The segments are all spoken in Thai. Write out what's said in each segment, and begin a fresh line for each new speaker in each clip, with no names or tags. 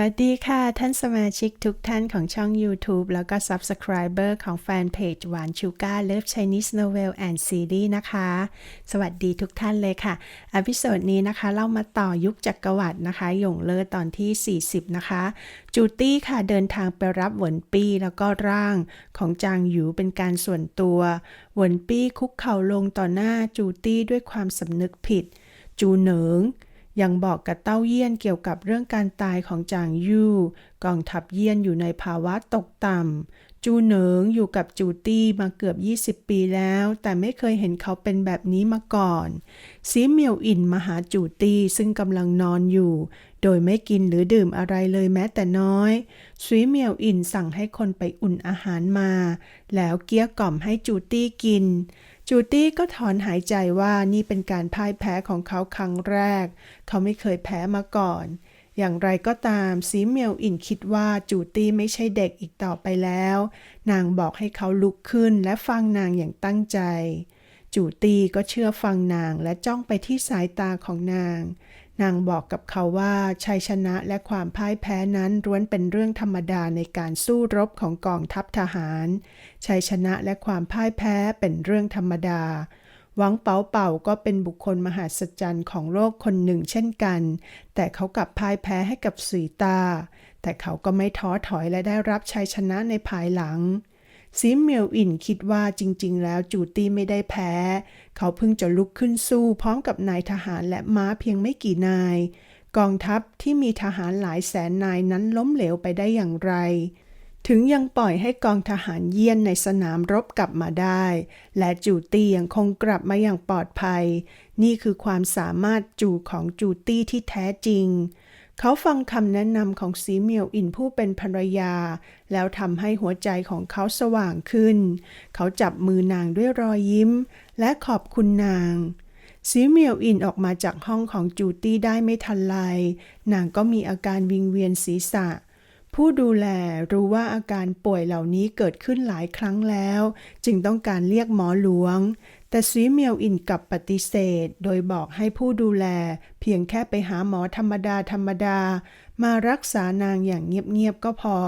วัสดีค่ะ ท่านสมาชิกทุกท่านของช่อง YouTube แล้วก็ Subscriber ของแฟนเพจหวานชูการ์เลิฟ Chinese Novel and Series นะคะ สวัสดีทุกท่านเลยค่ะอพิโซดนี้นะคะเล่ามาต่อยุคจักรวรรดินะคะ หยงเลิศตอนที่ 40 นะคะ จูตี้ค่ะเดินทางไปรับหวนปี้แล้วก็ร่างของจางหยูเป็นการส่วนตัวหวนปี้คุกเข่าลงต่อหน้าจูตี้ด้วยความสำนึกผิด จูเหนิง ยังบอกกับเต้าเยี่ยนเกี่ยวกับเรื่องการตายของจางยู่ กองทัพเยี่ยนอยู่ในภาวะตกต่ำ จูเหนิงอยู่กับจูตี้มาเกือบ 20 ปีแล้ว แต่ไม่เคยเห็นเขาเป็นแบบนี้มาก่อนซีเมียวอินมาหาจูตี้ซึ่งกำลังนอนอยู่ โดยไม่กินหรือดื่มอะไรเลยแม้แต่น้อยซีเมียวอินสั่งให้คนไปอุ่นอาหารมา แล้วเกี้ยกล่อมให้จูตี้กิน จูตี้ก็ถอนหายใจว่านี่เป็นการพ่ายแพ้ของเขาครั้งแรก เขาไม่เคยแพ้มาก่อน อย่างไรก็ตามซีเมียวอินคิดว่าจูตี้ไม่ใช่เด็กอีกต่อไปแล้ว นางบอกให้เขาลุกขึ้นและฟังนางอย่างตั้งใจ จูตี้ก็เชื่อฟังนางและจ้องไปที่สายตาของนาง นางบอกกับเขาว่าชัยชนะและความพ่ายแพ้นั้นล้วนเป็นเรื่องธรรมดาในการสู้รบของกองทัพทหารชัยชนะและความพ่ายแพ้เป็นเรื่องธรรมดา หวังเปาเป่าก็เป็นบุคคลมหัศจรรย์ของโลกคนหนึ่งเช่นกัน แต่เขากลับพ่ายแพ้ให้กับสีตา แต่เขาก็ไม่ท้อถอยและได้รับชัยชนะในภายหลัง ซิมเมียวอินคิดว่าจริง ๆ แล้วจูตี้ไม่ได้แพ้ เขาเพิ่งจะลุกขึ้นสู้พร้อมกับนายทหารและม้าเพียงไม่กี่นาย กองทัพที่มีทหารหลายแสนนายนั้นล้มเหลวไปได้อย่างไร ถึงยังปล่อยให้กองทหารเยี่ยนในสนามรบกลับมาได้ และจูตี้ยังคงกลับมาอย่างปลอดภัย นี่คือความสามารถจูของจูตี้ที่แท้จริง เขาฟังคำแนะนำของสีเมียวอินผู้เป็นภรรยา แล้วทำให้หัวใจของเขาสว่างขึ้น เขาจับมือนางด้วยรอยยิ้ม และขอบคุณนางซีเมียวอินออกมาจากห้องของจูตี้ได้ไม่ทันไรนางก็มีอาการวิงเวียนศีรษะ ผู้ดูแลรู้ว่าอาการป่วยเหล่านี้เกิดขึ้นหลายครั้งแล้ว จึงต้องการเรียกหมอหลวง แต่ซีเมียวอินกับปฏิเสธ โดยบอกให้ผู้ดูแล เพียงแค่ไปหาหมอธรรมดาธรรมดา มารักษานางอย่างเงียบๆก็พอ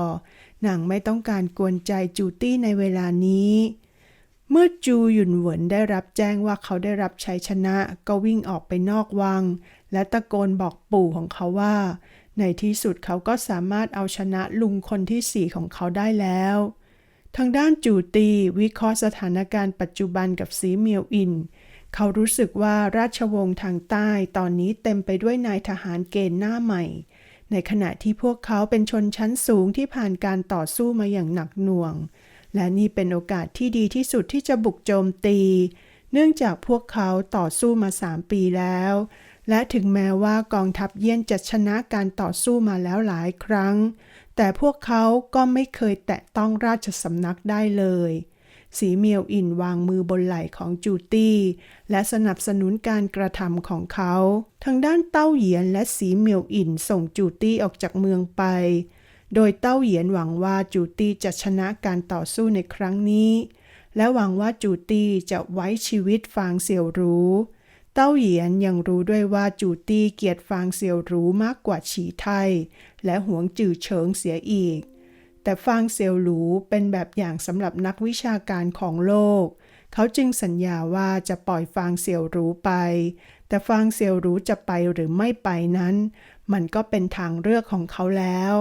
นางไม่ต้องการกวนใจจูตี้ในเวลานี้ เมื่อจูหยุนเหวินได้รับแจ้งว่าเขาได้รับชัยชนะ ก็วิ่งออกไปนอกวัง และตะโกนบอกปู่ของเขาว่า ในที่สุดเขาก็สามารถเอาชนะลุงคนที่สี่ของเขาได้แล้ว ทางด้านจูตีวิเคราะห์สถานการณ์ปัจจุบันกับสีเมียวอิน เขารู้สึกว่าราชวงศ์ทางใต้ตอนนี้เต็มไปด้วยนายทหารเกณฑ์หน้าใหม่ ในขณะที่พวกเขาเป็นชนชั้นสูงที่ผ่านการต่อสู้มาอย่างหนักหน่วง และนี่เป็นโอกาสที่ดีที่สุดที่จะบุกโจมตี เนื่องจากพวกเขาต่อสู้มาสามปีแล้ว และถึงแม้ว่ากองทัพเยี่ยนจะชนะการต่อสู้มาแล้วหลายครั้ง แต่พวกเขาก็ไม่เคยแตะต้องราชสำนักได้เลย สีเมียวอินวางมือบนไหล่ของจูตี้ และสนับสนุนการกระทำของเขา ทางด้านเต้าเหยียนและสีเมียวอินส่งจูตี้ออกจากเมืองไป โดยเต้าเหยียนหวังว่าจูตี้จะชนะการต่อสู้ในครั้งนี้ และหวังว่าจูตี้จะไว้ชีวิตฟางเสี่ยวรู้ เต้าเหยียนยังรู้ด้วยว่าจูตี้เกียดฟางเสี่ยวรู้มากกว่าฉีไทย และหวงจือเฉิงเสียอีก แต่ฟางเซียวหลูเป็นแบบอย่างสำหรับนักวิชาการของโลก เขาจึงสัญญาว่าจะปล่อยฟางเซียวรู้ไป แต่ฟางเซียวรู้จะไปหรือไม่ไปนั้น มันก็เป็นทางเลือกของเขาแล้ว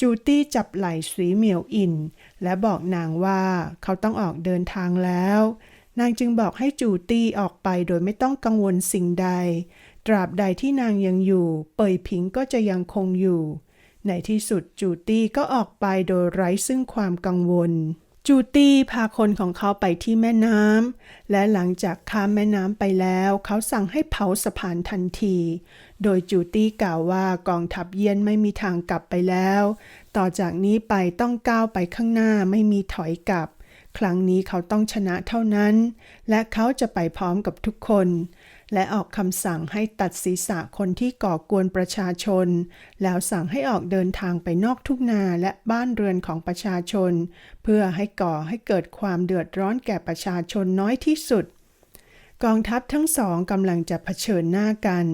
จูตี้จับไหล่สีเหมียวอิน และบอกนางว่าเขาต้องออกเดินทางแล้ว นางจึงบอกให้จูตี้ออกไปโดยไม่ต้องกังวลสิ่งใด ตราบใดที่นางยังอยู่ เปยผิงก็จะยังคงอยู่ ในที่สุดจูตี้ก็ออกไปโดยไร้ซึ่งความกังวล จูตี้พาคนของเขาไปที่แม่น้ำและหลังจากข้ามแม่น้ำไปแล้ว เขาสั่งให้เผาสะพานทันที โดยจูตี้กล่าวว่ากองทัพเยียนไม่มีทางกลับไปแล้ว ต่อจากนี้ไปต้องก้าวไปข้างหน้าไม่มีถอยกลับ ครั้งนี้เขาต้องชนะเท่านั้น และเขาจะไปพร้อมกับทุกคน และออกคำสั่งให้ตัดศีรษะคนที่ก่อกวนประชาชน แล้วสั่งให้ออกเดินทางไปนอกทุ่งนาและบ้านเรือนของประชาชน เพื่อให้ก่อให้เกิดความเดือดร้อนแก่ประชาชนน้อยที่สุดกองทัพทั้งสองกำลังจะเผชิญหน้ากัน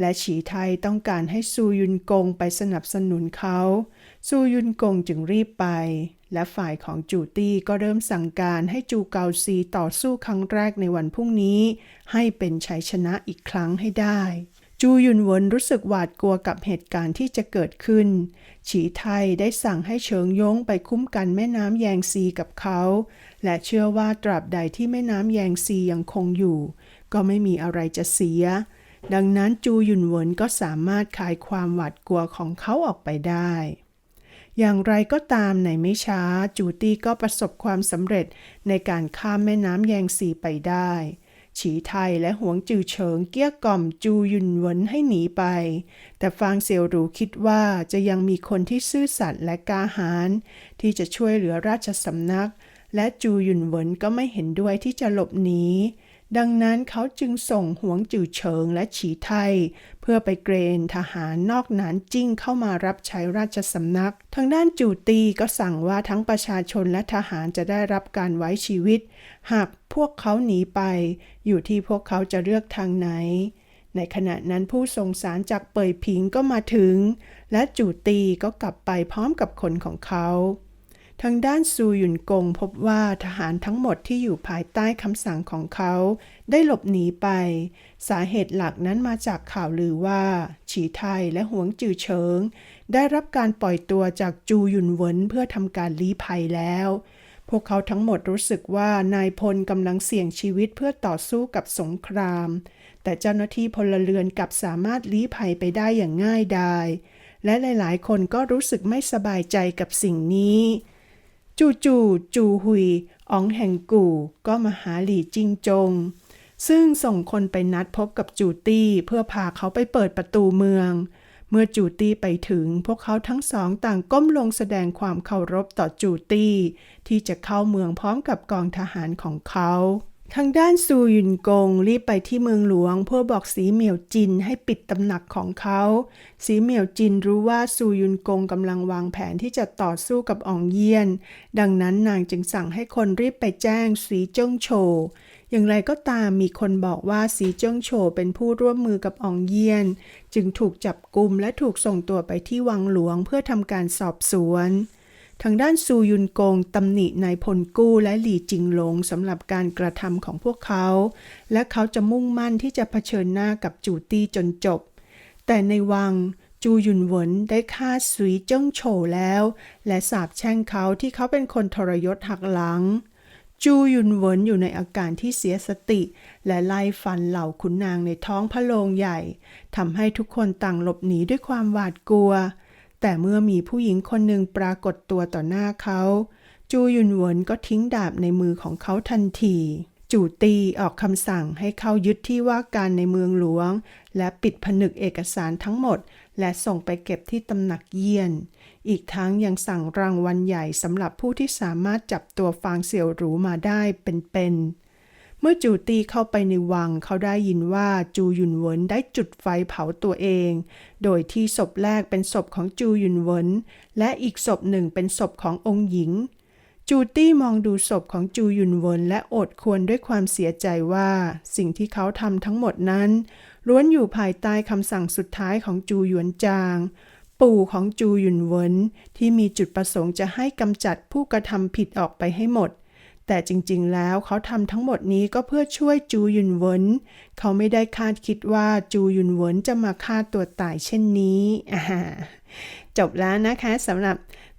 และฉีไทยต้องการให้ซูยุนกงไปสนับสนุนเขา ซูยุนกงจึงรีบไป และฝ่ายของจูตี้ก็เริ่มสั่งการให้จูเกาซีต่อสู้ครั้งแรกในวันพรุ่งนี้ ให้เป็นชัยชนะอีกครั้งให้ได้ จูหยุนเวินรู้สึกหวาดกลัวกับเหตุการณ์ที่จะเกิดขึ้น ฉีไทยได้สั่งให้เฉิงยงไปคุ้มกันแม่น้ำแยงซีกับเขา และเชื่อว่าตราบใดที่แม่น้ำแยงซียังคงอยู่ ก็ไม่มีอะไรจะเสีย ดังนั้นจูหยุนเวินก็สามารถคลายความหวาดกลัวของเขาออกไปได้ อย่างไรก็ตามในไม่ช้าจูตี้ก็ประสบความสำเร็จในการข้ามแม่น้ำแยงซีไปได้ ฉีไทยและหวงจือเฉิงเกี้ยกล่อมจูยุนเวินให้หนีไป แต่ฟางเซียวหรูคิดว่าจะยังมีคนที่ซื่อสัตย์และกล้าหาญที่จะช่วยเหลือราชสำนัก และจูยุนเวินก็ไม่เห็นด้วยที่จะหลบหนี ดังนั้นเขาจึงส่งหวงจือเฉิงและฉีไทย เพื่อไปเกรนทหารนอกหนานจิ้งเข้ามารับใช้ราชสำนัก ทางด้านจูตีก็สั่งว่าทั้งประชาชนและทหารจะได้รับการไว้ชีวิต หากพวกเขาหนีไป อยู่ที่พวกเขาจะเลือกทางไหน ในขณะนั้นผู้ส่งสารจากเป่ยผิงก็มาถึง และจูตีก็กลับไปพร้อมกับคนของเขา ทางด้านซูหยุนกงพบว่าทหารทั้งหมดที่อยู่ภายใต้คำสั่งของเขา ได้หลบหนีไป สาเหตุหลักนั้นมาจากข่าวลือว่า ฉีไทยและหวงจือเฉิง ได้รับการปล่อยตัวจากจูหยุนเหวินเพื่อทำการลี้ภัยแล้ว พวกเขาทั้งหมดรู้สึกว่านายพลกำลังเสี่ยงชีวิตเพื่อต่อสู้กับสงคราม แต่เจ้าหน้าที่พลเรือนกลับสามารถลี้ภัยไปได้อย่างง่ายดายและหลาย ๆ คนก็รู้สึกไม่สบายใจกับสิ่งนี้ จู่ๆจูหุยอ๋องแห่งกู่ก็มาหาหลี่จิงจง ซึ่งส่งคนไปนัดพบกับจูตี้เพื่อพาเขาไปเปิดประตูเมือง เมื่อจูตี้ไปถึงพวกเขาทั้งสองต่างก้มลงแสดงความเคารพต่อจูตี้ที่จะเข้าเมืองพร้อมกับกองทหารของเขา ทางด้านซูหยุนกงรีบไปที่เมืองหลวง เพื่อบอกสีเหมียวจินให้ปิดตำหนักของเขา สีเหมียวจินรู้ว่าซูยุนกงกำลังวางแผนที่จะต่อสู้กับอองเยียน ดังนั้นนางจึงสั่งให้คนรีบไปแจ้งสีเจิ้งโฉอย่างไรก็ตามมีคนบอกว่าสีเจิ้งโฉเป็นผู้ร่วมมือกับอองเยียน จึงถูกจับกุมและถูกส่งตัวไปที่วังหลวงเพื่อทำการสอบสวน ทางด้านซูยุนกงตำหนินายพลกู้และหลี่จิงหลงสำหรับการกระทำของพวกเขา และเขาจะมุ่งมั่นที่จะเผชิญหน้ากับจูตี้จนจบ แต่ในวังจูยุนเหวินได้ฆ่าสุยเจิ้งโฉแล้ว และสาปแช่งเขาที่เขาเป็นคนทรยศหักหลัง จูยุนเหวินอยู่ในอาการที่เสียสติ และไล่ฟันเหล่าขุนนางในท้องพระโรงใหญ่ทำให้ทุกคนต่างหลบหนีด้วยความหวาดกลัว แต่เมื่อมีผู้หญิงคนหนึ่งปรากฏตัวต่อหน้าเขา จูยุนเหวินก็ทิ้งดาบในมือของเขาทันที จูตีออกคำสั่งให้เขายึดที่ว่าการในเมืองหลวง และปิดผนึกเอกสารทั้งหมด และส่งไปเก็บที่ตำหนักเยี่ยน อีกทั้งยังสั่งรางวัลใหญ่สำหรับผู้ที่สามารถจับตัวฟางเสี่ยวหรูมาได้เป็นๆ เมื่อจูตี้เข้าไปในวังเขาได้ยินว่าจูหยุนเวินได้จุดไฟเผาตัวเอง โดยที่ศพแรกเป็นศพของจูหยุนเวินและอีกศพหนึ่งเป็นศพขององค์หญิง จูตี้มองดูศพของจูหยุนเวินและอดควญด้วยความเสียใจว่า สิ่งที่เขาทำทั้งหมดนั้นล้วนอยู่ภายใต้คำสั่งสุดท้ายของจูหยวนจาง ปู่ของจูหยุนเวินที่มีจุดประสงค์จะให้กำจัดผู้กระทำผิดออกไปให้หมด แต่จริงๆ แล้วเขาทำทั้งหมดนี้ก็เพื่อช่วยจูยุนเวินเขาไม่ได้คาดคิดว่าจูยุนเวินจะมาฆ่าตัวตายเช่นนี้อ่าจบแล้วนะคะสำหรับ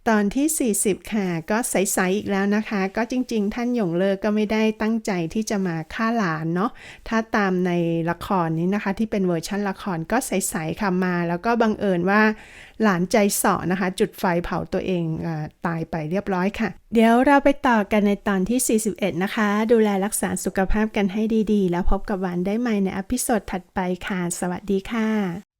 ตอนที่ 40 ค่ะ ก็ใสๆอีกแล้วนะคะ ก็จริง ๆ ท่านหยงเลอก็ไม่ได้ตั้งใจที่จะมาฆ่าหลานเนาะ ถ้าตามในละครนี้นะคะ ที่เป็นเวอร์ชันละครก็ใสๆค่ะมา แล้วก็บังเอิญว่า หลานใจเสอนะคะ จุดไฟเผาตัวเองอตายไปเรียบร้อยค่ะ เดี๋ยวเราไปต่อกันในตอนที่ 41 นะคะ ดูแลรักษาสุขภาพกันให้ดีๆ แล้วพบกับวันได้ใหม่ในอพิโซดถัดไปค่ะ สวัสดีค่ะ